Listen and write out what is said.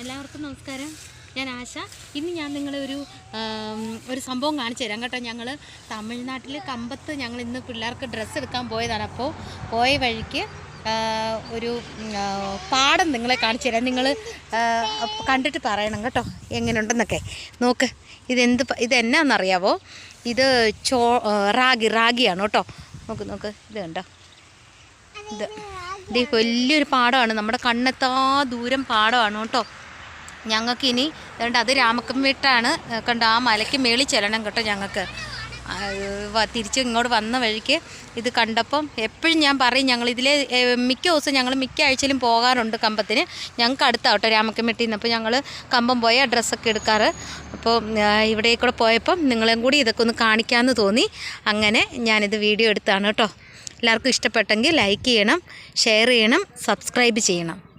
എല്ലാവർക്കും നമസ്കാരം. ഞാൻ ആശ. ഇന്ന് ഞാൻ നിങ്ങളെ ഒരു ഒരു സംഭവം കാണിച്ചു തരാം കേട്ടോ. ഞങ്ങൾ തമിഴ്നാട്ടിൽ കമ്പത്ത് ഞങ്ങൾ ഇന്ന് പിള്ളേർക്ക് ഡ്രസ്സ് എടുക്കാൻ പോയതാണ്. അപ്പോൾ പോയ വഴിക്ക് ഒരു പാടം നിങ്ങളെ കാണിച്ചു തരാം. നിങ്ങൾ കണ്ടിട്ട് പറയണം കേട്ടോ. എങ്ങനെയുണ്ടെന്നൊക്കെ. നോക്ക് ഇതെന്ത് ഇത് എന്നാന്നറിയാവോ ഇത് ചോ റാഗി റാഗിയാണ് കേട്ടോ. നോക്ക് നോക്ക് ഇത് കണ്ടോ? ഇത് ഇത് വലിയൊരു പാടമാണ് നമ്മുടെ കണ്ണെത്താ ദൂരം പാടമാണ് കേട്ടോ. ഞങ്ങൾക്ക് ഇനി അത് രാമക്കമ്മിട്ടാണ് കണ്ട ആ മലയ്ക്ക് മേളിൽ ചെല്ലണം കേട്ടോ ഞങ്ങൾക്ക്. തിരിച്ച് ഇങ്ങോട്ട് വന്ന വഴിക്ക് ഇത് കണ്ടപ്പം എപ്പോഴും ഞാൻ പറയും ഞങ്ങൾ ഇതിലെ മിക്ക ദിവസം ഞങ്ങൾ മിക്ക ആഴ്ചയിലും പോകാറുണ്ട് കമ്പത്തിന്. ഞങ്ങൾക്ക് അടുത്താവട്ടോ കേട്ടോ രാമക്കമ്പീട്ടിൽ നിന്ന് അപ്പോൾ ഞങ്ങൾ കമ്പം പോയ ഡ്രസ്സൊക്കെ എടുക്കാറ്. അപ്പോൾ ഇവിടെ കൂടെ പോയപ്പം നിങ്ങളെയും കൂടി ഇതൊക്കെ ഒന്ന് കാണിക്കാമെന്ന് തോന്നി. അങ്ങനെ ഞാനിത് വീഡിയോ എടുത്താണ് കേട്ടോ. എല്ലാവർക്കും ഇഷ്ടപ്പെട്ടെങ്കിൽ ലൈക്ക് ചെയ്യണം ഷെയർ ചെയ്യണം സബ്സ്ക്രൈബ് ചെയ്യണം.